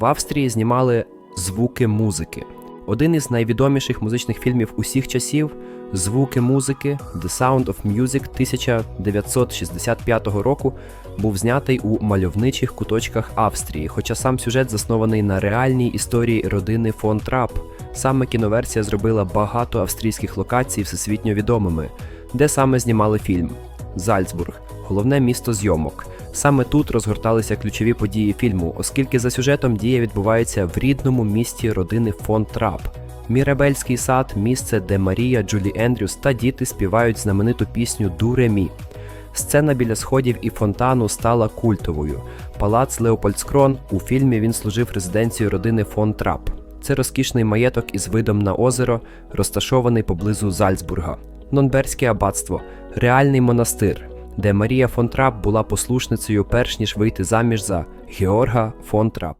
В Австрії знімали звуки музики. Один із найвідоміших музичних фільмів усіх часів Звуки музики The Sound of Music 1965 року був знятий у мальовничих куточках Австрії, хоча сам сюжет заснований на реальній історії родини фон Трап. Саме кіноверсія зробила багато австрійських локацій всесвітньо відомими, де саме знімали фільм Зальцбург, головне місто зйомок. Саме тут розгорталися ключові події фільму, оскільки за сюжетом дія відбувається в рідному місті родини фон Трап. Мірабельський сад місце, де Марія, Джулі Ендрюс та діти співають знамениту пісню Дуремі. Сцена біля сходів і фонтану стала культовою. Палац Леопольдскрон у фільмі він служив резиденцією родини фон Трап. Це розкішний маєток із видом на озеро, розташований поблизу Зальцбурга. Нонберське аббатство реальний монастир, де Марія фон Трап була послушницею перш ніж вийти заміж за Георга фон Трап.